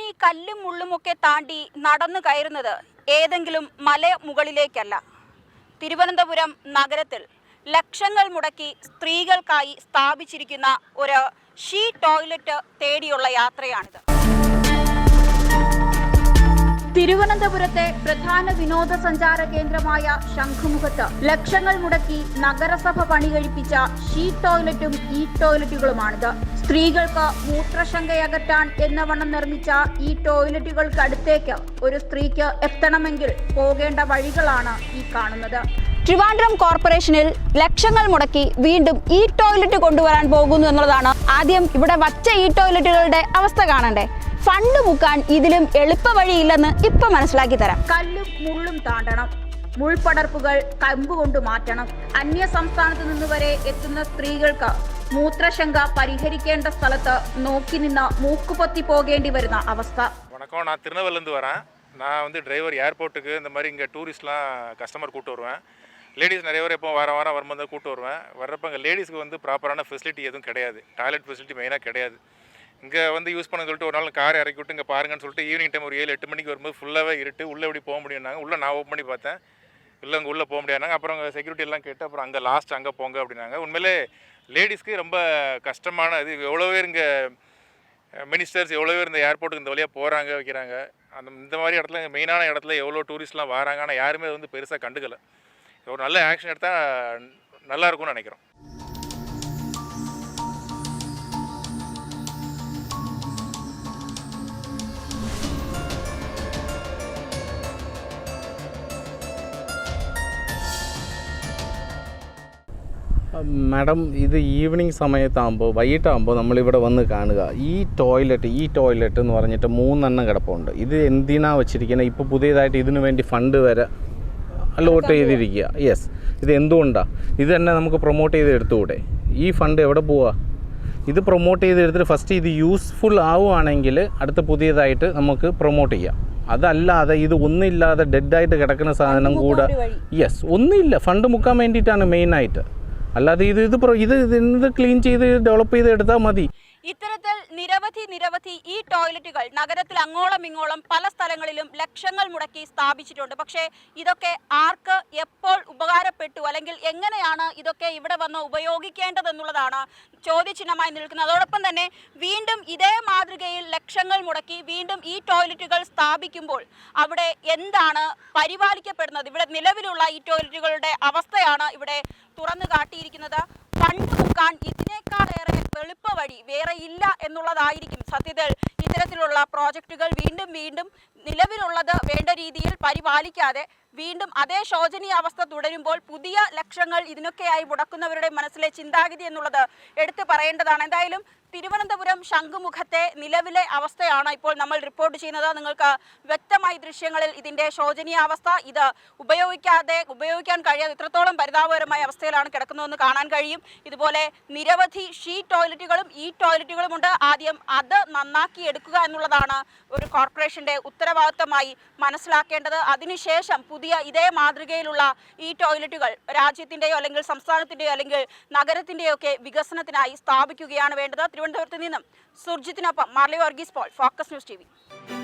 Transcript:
ഞാൻ ഈ കല്ലും മുള്ളുമൊക്കെ താണ്ടി നടന്നു കയറുന്നത് ഏതെങ്കിലും മല മുകളിലേക്കല്ല തിരുവനന്തപുരം നഗരത്തിൽ ലക്ഷങ്ങൾ മുടക്കി സ്ത്രീകൾക്കായി സ്ഥാപിച്ചിരിക്കുന്ന ഒരു ഷീ ടോയ്ലറ്റ് തേടിയുള്ള യാത്രയാണിത്. തിരുവനന്തപുരത്തെ പ്രധാന വിനോദസഞ്ചാര കേന്ദ്രമായ ശംഖുമുഖത്ത് ലക്ഷങ്ങൾ മുടക്കി നഗരസഭ പണി കഴിപ്പിച്ച ഷീ ടോയ്ലറ്റും ഈ ടോയ്ലറ്റുകളുമാണിത്. സ്ത്രീകൾക്ക് മൂത്രശങ്കയകറ്റാൻ എന്ന വണ്ണം നിർമ്മിച്ച ഈ ടോയ്ലറ്റുകൾക്കടുത്തേക്ക് ഒരു സ്ത്രീക്ക് എത്തണമെങ്കിൽ പോകേണ്ട വഴികളാണ് ഈ കാണുന്നത്. ട്രിവാൻഡ്രം കോർപ്പറേഷനിൽ ലക്ഷങ്ങൾ മുടക്കി വീണ്ടും ഈ ടോയ്ലറ്റ് കൊണ്ടുവരാൻ പോകുന്നു എന്നുള്ളതാണ് ആദ്യം ഇവിടെ വച്ച ഈ ടോയ്ലറ്റുകളുടെ അവസ്ഥ കാണണ്ടേ? ഫണ്ട് മുക്കാൻ ഇതിലും എളുപ്പ വഴിയില്ലെന്ന് ഇപ്പൊ മനസ്സിലാക്കി തരാം കല്ലും മുള്ളും താണ്ടണം മുൾപടർപ്പുകൾ കമ്പ് കൊണ്ട് മാറ്റണം അന്യ സംസ്ഥാനത്ത് നിന്ന് വരെ എത്തുന്ന സ്ത്രീകൾക്ക് മൂത്രശങ്ക പരിഹരിക്കേണ്ട സ്ഥലത്ത് നോക്കി നിന്ന് മൂക്കുപൊത്തി போகேண்டி വരുന്ന അവസ്ഥ வணக்கம் நான் திருநெல்வேலிருந்து வரேன் நான் வந்து டிரைவர் ஏர்போர்ட்டுக்கு இந்த மாதிரி இங்கே டூரிஸ்ட்லாம் கஸ்டமர் கூட்டு வருவேன் லேடிஸ் நிறைய பேர் எப்போ வாரம் வாரம் வரும்போது கூட்டு வருவேன் வர்றப்ப இங்கே லேடிஸ்க்கு வந்து ப்ராப்பரான ஃபெசிலிட்டி எதுவும் கிடையாது டாய்லெட் ஃபெசிலிட்டி மெயினாக கிடையாது இங்கே வந்து யூஸ் பண்ண சொல்லிட்டு ஒரு நாள் கார் இறக்கி விட்டு இங்கே பாருங்கன்னு சொல்லிட்டு ஈவினிங் டைம் ஒரு ஏழு எட்டு மணிக்கு வரும்போது ஃபுல்லாகவே இருட்டு. உள்ளே எப்படி போக முடியும்னாங்க. உள்ளே நான் ஓப்பன் பண்ணி பார்த்தேன். இல்லை அங்கே உள்ளே போக முடியாதுனாங்க. அப்புறம் அங்கே செக்யூரிட்டி எல்லாம் கேட்டு அப்புறம் அங்கே லாஸ்ட் அங்கே போங்க அப்படின்னாங்க. உண்மையிலே லேடிஸ்க்கு ரொம்ப கஷ்டமான இது. எவ்வளோ பேர் இங்கே மினிஸ்டர்ஸ் எவ்வளோ பேர் இந்த ஏர்போர்ட்டுக்கு இந்த வழியாக போகிறாங்க வைக்கிறாங்க. அந்த இந்த மாதிரி இடத்துல மெயினான இடத்துல எவ்வளோ டூரிஸ்ட்லாம் வராங்க. ஆனால் யாருமே வந்து பெருசாக கண்டுக்கல. ஒரு நல்ல ஆக்ஷன் எடுத்தால் நல்லா இருக்கும்னு நினைக்கிறோம். മാഡം ഇത് ഈവനിങ് സമയത്താകുമ്പോൾ വൈകിട്ടാകുമ്പോൾ നമ്മളിവിടെ വന്ന് കാണുക. ഈ ടോയ്ലറ്റ് ഈ ടോയ്ലറ്റ് എന്ന് പറഞ്ഞിട്ട് മൂന്നെണ്ണം കിടപ്പുണ്ട്. ഇത് എന്തിനാ വെച്ചിരിക്കുന്നത് ഇപ്പോൾ പുതിയതായിട്ട് ഇതിനു വേണ്ടി ഫണ്ട് വരെ അലോട്ട് ചെയ്തിരിക്കുക. യെസ് ഇത് എന്തുകൊണ്ടാണ് ഇത് തന്നെ നമുക്ക് പ്രൊമോട്ട് ചെയ്ത് എടുത്തുകൂടെ? ഈ ഫണ്ട് എവിടെ പോവാ? ഇത് പ്രൊമോട്ട് ചെയ്ത് എടുത്തിട്ട് ഫസ്റ്റ് ഇത് യൂസ്ഫുൾ ആവുകയാണെങ്കിൽ അടുത്ത പുതിയതായിട്ട് നമുക്ക് പ്രൊമോട്ട് ചെയ്യാം. അതല്ലാതെ ഇത് ഒന്നുമില്ലാതെ ഡെഡായിട്ട് കിടക്കുന്ന സാധനം കൂടെ യെസ് ഒന്നുമില്ല ഫണ്ട് മുക്കാൻ വേണ്ടിയിട്ടാണ് മെയിനായിട്ട് അല്ലാതെ ഇത് ഇത് പ്രൊ- ഇത് ഇത് ക്ലീൻ ചെയ്ത് ഡെവലപ്പ് ചെയ്ത് എടുത്താൽ മതി. ഇത്തരത്തിൽ നിരവധി നിരവധി ഈ ടോയ്ലറ്റുകൾ നഗരത്തിൽ അങ്ങോളം ഇങ്ങോളം പല സ്ഥലങ്ങളിലും ലക്ഷങ്ങൾ മുടക്കി സ്ഥാപിച്ചിട്ടുണ്ട്. പക്ഷേ ഇതൊക്കെ ആർക്ക് എപ്പോൾ ഉപകാരപ്പെട്ടു? അല്ലെങ്കിൽ എങ്ങനെയാണ് ഇതൊക്കെ ഇവിടെ വന്ന് ഉപയോഗിക്കേണ്ടതെന്നുള്ളതാണ് ചോദ്യചിഹ്നമായി നിൽക്കുന്നത്. അതോടൊപ്പം തന്നെ വീണ്ടും ഇതേ മാതൃകയിൽ ലക്ഷങ്ങൾ മുടക്കി വീണ്ടും ഈ ടോയ്ലറ്റുകൾ സ്ഥാപിക്കുമ്പോൾ അവിടെ എന്താണ് പരിപാലിക്കപ്പെടുന്നത്? ഇവിടെ നിലവിലുള്ള ഈ ടോയ്ലറ്റുകളുടെ അവസ്ഥയാണ് ഇവിടെ തുറന്നു കാട്ടിയിരിക്കുന്നത് ഫണ്ട് ഇല്ല എന്നുള്ളതായിരിക്കും സത്യത്തിൽ ഇത്തരത്തിലുള്ള പ്രോജക്റ്റുകൾ വീണ്ടും വീണ്ടും നിലവിലുള്ളത് വേണ്ട രീതിയിൽ പരിപാലിക്കാതെ വീണ്ടും അതേ ശോചനീയ അവസ്ഥ തുടരുമ്പോൾ പുതിയ ലക്ഷ്യങ്ങൾ ഇതിനൊക്കെയായി മുടക്കുന്നവരുടെ മനസ്സിലെ ചിന്താഗതി എന്നുള്ളത് എടുത്തു പറയേണ്ടതാണ്. എന്തായാലും തിരുവനന്തപുരം ശംഖുമുഖത്തെ നിലവിലെ അവസ്ഥയാണ് ഇപ്പോൾ നമ്മൾ റിപ്പോർട്ട് ചെയ്യുന്നത്. നിങ്ങൾക്ക് വ്യക്തമായി ദൃശ്യങ്ങളിൽ ഇതിന്റെ ശോചനീയ അവസ്ഥ ഇത് ഉപയോഗിക്കാതെ ഉപയോഗിക്കാൻ കഴിയാതെ ഇത്രത്തോളം പരിതാപകരമായ അവസ്ഥയിലാണ് കിടക്കുന്നതെന്ന് കാണാൻ കഴിയും. ഇതുപോലെ നിരവധി ഷീ ടോയ്ലറ്റുകളും ഈ ടോയ്ലറ്റുകളും ഉണ്ട് ആദ്യം അത് നന്നാക്കി എടുക്കുക എന്നുള്ളതാണ് ഒരു കോർപ്പറേഷന്റെ ഉത്തരവാദിത്തമായി മനസ്സിലാക്കേണ്ടത്. അതിനുശേഷം പുതിയ ഇതേ മാതൃകയിലുള്ള ഈ ടോയ്ലറ്റുകൾ രാജ്യത്തിന്റെയോ അല്ലെങ്കിൽ സംസ്ഥാനത്തിന്റെയോ അല്ലെങ്കിൽ നഗരത്തിന്റെയോ ഒക്കെ വികസനത്തിനായി സ്ഥാപിക്കുകയാണ് വേണ്ടത്. തിരുവനന്തപുരത്ത് നിന്നും സുർജിത്തിനൊപ്പം Marley Varghese Paul Focus News T